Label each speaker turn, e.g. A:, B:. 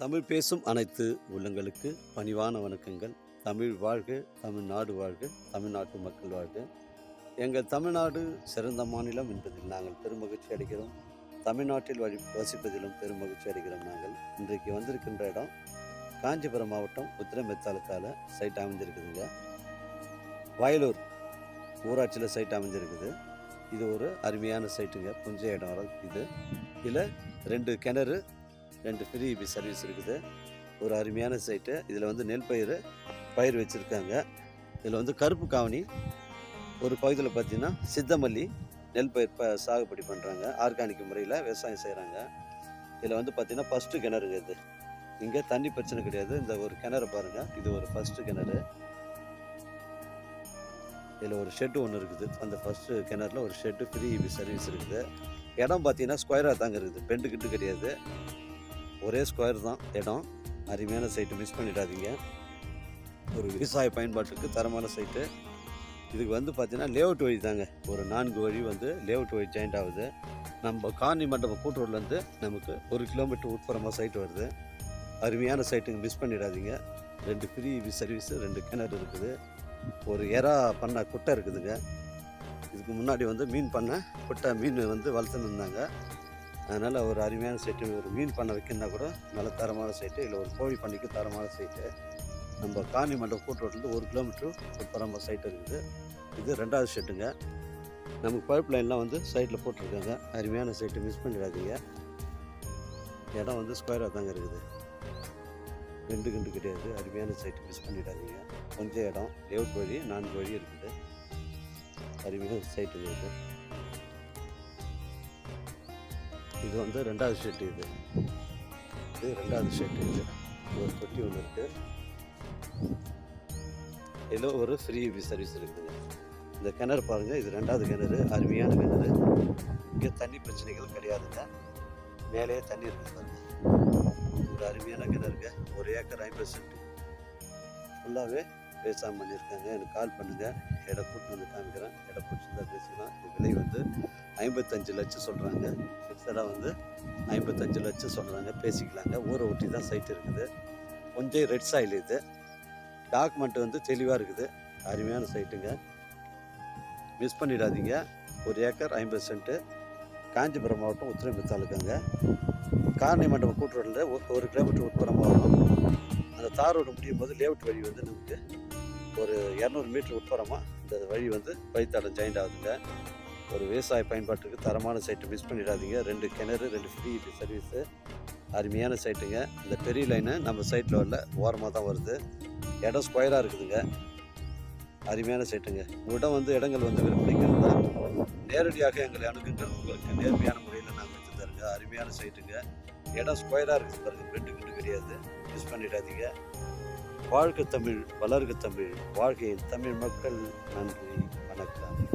A: தமிழ் பேசும் அனைத்து உள்ளங்களுக்கு பணிவான வணக்கங்கள். தமிழ் வாழ்க தமிழ்நாடு வாழ்க தமிழ்நாட்டு மக்கள் வாழ்க. எங்கள் தமிழ்நாடு சிறந்த மாநிலம் என்பதில் நாங்கள் பெருமகிழ்ச்சி அடைகிறோம். தமிழ்நாட்டில் வழி வசிப்பதிலும் பெருமகிழ்ச்சி அடைகிறோம் நாங்கள். இன்றைக்கு வந்திருக்கின்ற இடம் காஞ்சிபுரம் மாவட்டம் உத்திரமெத்தாலுக்கால சைட் அமைஞ்சிருக்குதுங்க. வயலூர் ஊராட்சியில் சைட் அமைஞ்சிருக்குது. இது ஒரு அருமையான சைட்டுங்க. புஞ்ச இடம் இது. இதில் ரெண்டு கிணறு ரெண்டு ஃப்ரீ சர்வீஸ் இருக்குது. ஒரு அருமையான சைட்டு. இதில் வந்து நெல் பயிர் பயிர் வச்சுருக்காங்க. இதில் வந்து கருப்பு காவணி ஒரு பகுதியில் பார்த்திங்கன்னா சித்தமல்லி நெல் பயிர் ப சாகுபடி பண்ணுறாங்க ஆர்கானிக் முறையில் விவசாயம் செய்கிறாங்க இதில் வந்து பார்த்திங்கன்னா ஃபஸ்ட்டு கிணறுங்க இது. இங்கே தண்ணி பிரச்சனை கிடையாது. இந்த ஒரு கிணறு பாருங்கள் இது ஒரு ஃபஸ்ட்டு கிணறு. இதில் ஒரு ஷெட்டு ஒன்று இருக்குது. அந்த ஃபஸ்ட்டு கிணறுல ஒரு ஷெட்டு ஃப்ரீ சர்வீஸ் இருக்குது. இடம் பார்த்தீங்கன்னா ஸ்கொயராக தாங்க இருக்குது. பெண்டு கிட்டு கிடையாது. ஒரே ஸ்கொயர் தான் இடம். அருமையான சைட்டு மிஸ் பண்ணிடாதீங்க. ஒரு விவசாய பயன்பாட்டுக்கு தரமான சைட்டு இதுக்கு வந்து பார்த்தீங்கன்னா லேஅவுட் வழி தாங்க. ஒரு நான்கு வழி வந்து லேஅவுட் வழி ஜாயிண்ட் ஆகுது. நம்ம காணி மண்டபம் கூட்டுறோட்லேருந்து நமக்கு ஒரு கிலோமீட்டர் உட்புறமாக சைட் வருது. அருமையான சைட்டுங்க மிஸ் பண்ணிடாதீங்க. ரெண்டு ஃப்ரீ சர்வீஸு ரெண்டு கிணறு இருக்குது. ஒரு எறா பண்ண குட்டை இருக்குதுங்க. இதுக்கு முன்னாடி வந்து மீன் பண்ண குட்டை மீன் வந்து வளர்த்துன்னு இருந்தாங்க. அதனால் ஒரு அருமையான சைட்டு ஒரு மீன் பண்ண வைக்கணுன்னா கூட நல்ல தரமான சைட்டு இல்லை ஒரு கோழி பண்ணைக்கு தரமான சைட்டு. நம்ம காணி மண்டபம் கூட்டுறதுலேருந்து ஒரு கிலோமீட்டர் ஒரு பரம்ப சைட் இருக்குது. இது ரெண்டாவது ஷெட்டுங்க நமக்கு பைப் லைன்லாம் வந்து சைட்டில் போட்டிருக்காங்க. அருமையான சைட்டு மிஸ் பண்ணிடாதீங்க. இடம் வந்து ஸ்கொயராக தாங்க இருக்குது. ரெண்டு கண்டு கிடையாது. அருமையான சைட்டு மிஸ் பண்ணிடாதீங்க. கொஞ்சம் இடம். லேவுட் வழி நான்கு வழி இருக்குது. அருமையான சைட்டு இருக்குது இது வந்து ரெண்டாவது ஷெட்டு இது. இது ரெண்டாவது ஷெட்டு இது. ஒரு தொட்டி ஒன்று இருக்குது இதில் ஒரு ஃப்ரீ சர்வீஸ் இருக்குது. இந்த கிணறு பாருங்கள் இது ரெண்டாவது கிணறு அருமையான கிணறு. இங்கே தண்ணி பிரச்சனைகள் கிடையாதுங்க. மேலேயே தண்ணி இருக்குது பாருங்கள் ஒரு அருமையான கிணறுங்க. ஒரு ஏக்கர் ஐம்பது சென்ட் ஃபுல்லாகவே பேசாமல் பண்ணியிருக்காங்க. எனக்கு கால் பண்ணுங்கள் இடம் கூட்டு வந்து காமிக்கிறேன். இடம் பிடிச்சிருந்தா பேசிக்கலாம். இந்த விலை வந்து ஐம்பத்தஞ்சு லட்சம் சொல்கிறாங்க ஃபிக்ஸடாக வந்து ஐம்பத்தஞ்சு லட்சம் சொல்கிறாங்க பேசிக்கலாங்க. ஊரை ஒட்டி தான் சைட் இருக்குது. கொஞ்சம் ரெட் சாயில் இது. டாக்குமெண்ட் வந்து தெளிவாக இருக்குது. அருமையான சைட்டுங்க மிஸ் பண்ணிடாதீங்க. ஒரு ஏக்கர் ஐம்பது சென்ட்டு காஞ்சிபுரம் மாவட்டம் உத்திரம்பி தாலுக்காங்க காரணி மண்டபம் கூட்டுறோட்டில் ஒரு கிலோமீட்டர் உட்புறமாக வரும். அந்த தார் ரோடு முடியும் போது லேஅவுட் வழி வந்து நமக்கு ஒரு இரநூறு மீட்டர் உட்புறமாக இந்த வழி வந்து வழித்தடம் ஜாயிண்ட் ஆகுதுங்க. ஒரு விவசாய பயன்பாட்டுக்கு தரமான சைட்டு மிஸ் பண்ணிடாதீங்க. ரெண்டு கிணறு ரெண்டு ஃப்ரீ சர்வீஸு அருமையான சைட்டுங்க இந்த பெரிய லைனு நம்ம சைட்டில் உள்ள ஓரமாக தான் வருது. இடம் ஸ்கொயராக இருக்குதுங்க. அருமையான சைட்டுங்க உடம் வந்து இடங்கள் வந்து விற்பனைக்கு நேரடியாக எங்களை அணுகுங்கள். உங்களுக்கு நேர்மையான முறையில் நாங்கள் வச்சு தருங்க. அருமையான சைட்டுங்க இடம் ஸ்கொயராக இருக்குது பாருங்க ரெண்டு கிண்டு கிடையாது. மிஸ் பண்ணிடாதீங்க. வாழ்க தமிழ் வளர்க தமிழ் வாழ்கையில் தமிழ் மக்கள் நன்றி வணக்கம்.